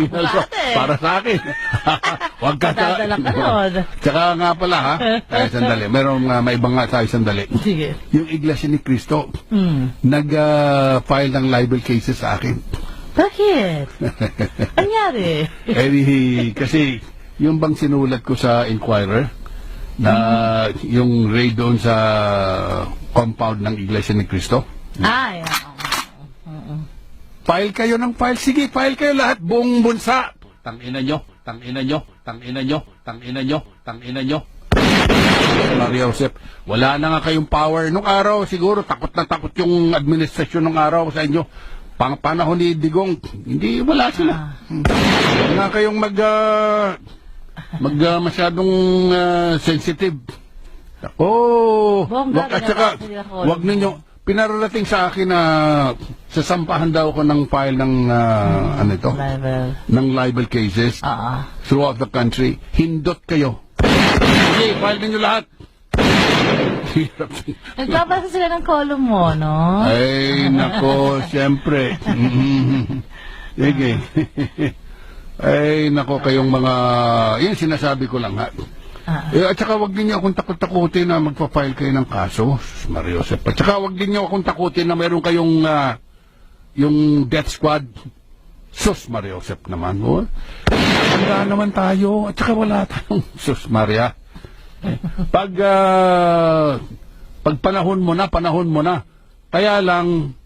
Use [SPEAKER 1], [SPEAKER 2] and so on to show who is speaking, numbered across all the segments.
[SPEAKER 1] penal law.
[SPEAKER 2] Bakit?
[SPEAKER 1] Para sa akin. Wag ka
[SPEAKER 2] Dadala ka nun.
[SPEAKER 1] Tsaka nga pala ha, ay sandali, merong uh, may iba nga tayo sandali.
[SPEAKER 2] Sige.
[SPEAKER 1] Yung Iglesia ni Cristo,
[SPEAKER 2] Hmm.
[SPEAKER 1] nag-file ng libel cases sa akin.
[SPEAKER 2] Bakit? Anyari?
[SPEAKER 1] eh, di- kasi yung bang sinulat ko sa Inquirer, na yung raid doon sa compound ng Iglesia ni Cristo,
[SPEAKER 2] Ay,
[SPEAKER 1] File kayo ng file. Sige, file kayo lahat. Buong bunsa. Tangina nyo, tangina nyo, tangina nyo, tangina nyo, tangina nyo. Maria Josep, wala na nga kayong power nung araw. Siguro takot na takot yung administrasyon nung araw sa inyo. Pang panahon ni Digong, hindi, wala sila. Hmm. Wala na kayong mag, ah, mag ah, masyadong ah, sensitive. Oh,
[SPEAKER 2] Bongga,
[SPEAKER 1] wag, at saka, wag ninyo, pinararating sa akin na sasampahan daw ko ng file ng, ah, ano ito,
[SPEAKER 2] level.
[SPEAKER 1] ng libel cases
[SPEAKER 2] Oo.
[SPEAKER 1] throughout the country. Hindot kayo. Sige, file ninyo lahat. Hirap.
[SPEAKER 2] Nagbabasa sila ng column mo, no?
[SPEAKER 1] Ay, nako, siyempre. Mhm. Sige. Ay, nako kayong mga... Yan sinasabi ko lang ha.
[SPEAKER 2] Ah.
[SPEAKER 1] Eh, at saka wag din niyo akong takot-takutin na magpa-file kayo ng kaso, Mario Josep. At saka wag din niyo akong takutin na meron kayong ah, yung death squad. Sus, Mario Josep naman. Oh. Handa naman tayo. At saka wala tayong sus, Maria. Pag, ah, pag panahon mo na, panahon mo na. Kaya lang,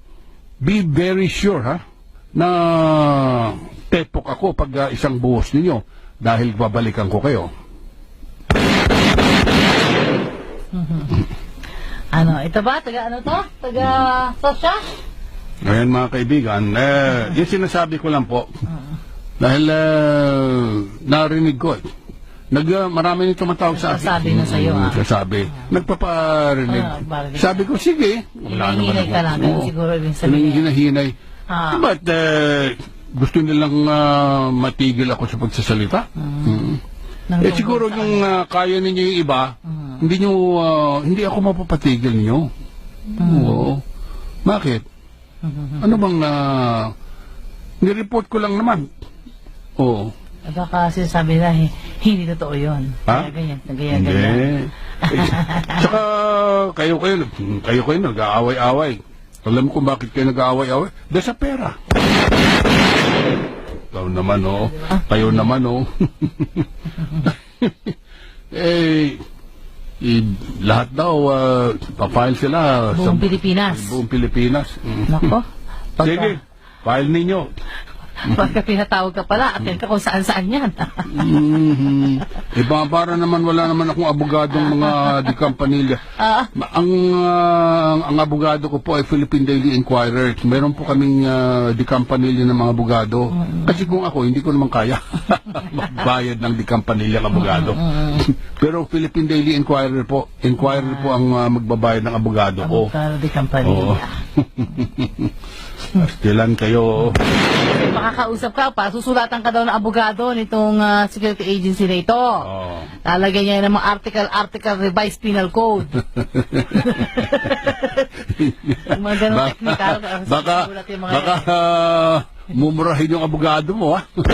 [SPEAKER 1] be very sure, ha, na tepok ako pag ah, isang buhos ninyo dahil babalikan ko kayo.
[SPEAKER 2] Ano, ito ba? Taga ano to? Taga Sasha?
[SPEAKER 1] Ngayon mga kaibigan, eh, yung sinasabi ko lang po, dahil eh, narinig ko eh. Nag, uh, marami nang tumatawag sa akin.
[SPEAKER 2] Nagsasabi na sa'yo,
[SPEAKER 1] Mm,
[SPEAKER 2] ah.
[SPEAKER 1] Nagsasabi. Nagpaparinig.
[SPEAKER 2] Ah, barinig.
[SPEAKER 1] Sabi ko, sige. Wala naman
[SPEAKER 2] Hinahinay
[SPEAKER 1] ako.
[SPEAKER 2] ka lang,
[SPEAKER 1] Oo.
[SPEAKER 2] siguro ibig sabihin.
[SPEAKER 1] Hinahinay.
[SPEAKER 2] Ah.
[SPEAKER 1] But, eh, gusto nilang ah, matigil ako sa pagsasalita. Mm.
[SPEAKER 2] Nang
[SPEAKER 1] Eh
[SPEAKER 2] tungkol
[SPEAKER 1] siguro
[SPEAKER 2] sa
[SPEAKER 1] yung ah, kaya ninyo yung iba, hindi nyo, ah, hindi ako mapapatigil ninyo. Oo. Bakit? Ano bang na nireport ko lang naman. Oo.
[SPEAKER 2] Baka sinasabi na, hi- hindi totoo yun.
[SPEAKER 1] Ha?
[SPEAKER 2] Kaya ganyan, ganyan,
[SPEAKER 1] Hindi.
[SPEAKER 2] ganyan.
[SPEAKER 1] Eh, Tsaka kayo kayo, kayo kayo nag-aaway-away. Alam ko bakit kayo nag-aaway-away? Dahil sa pera. Ikaw naman, oh. Kayo naman, oh. eh, i- lahat daw, uh, pa-file sila
[SPEAKER 2] Buong Pilipinas.
[SPEAKER 1] buong Pilipinas. Mm.
[SPEAKER 2] Nako. Pagka,
[SPEAKER 1] Sige, file ninyo.
[SPEAKER 2] pagka pinatawag ka pala, atin ka kung saan-saan yan.
[SPEAKER 1] Mhm. Eh, para naman wala naman akong abogadong mga di kampanilya.
[SPEAKER 2] Ah.
[SPEAKER 1] Ang, ah, ang abogado ko po ay Philippine Daily Inquirer. Meron po kaming uh, di kampanilya ng mga abogado. Kasi kung ako, hindi ko naman kaya magbayad ng di kampanilya ng abogado. Pero Philippine Daily Inquirer po, Inquirer po ang ah, magbabayad ng abogado ko.
[SPEAKER 2] Abogado di
[SPEAKER 1] Oo.
[SPEAKER 2] Campanilla.
[SPEAKER 1] Stilan kayo.
[SPEAKER 2] Makakausap ka pa, susulatan ka daw ng abogado nitong ah, security agency na ito.
[SPEAKER 1] Oh.
[SPEAKER 2] Lalagyan niya ng mga article, article revised penal code. Yung mga ganong
[SPEAKER 1] Baka,
[SPEAKER 2] technical.
[SPEAKER 1] baka,
[SPEAKER 2] susulat yung mga-
[SPEAKER 1] baka ah, mumurahin yung abogado mo, ha?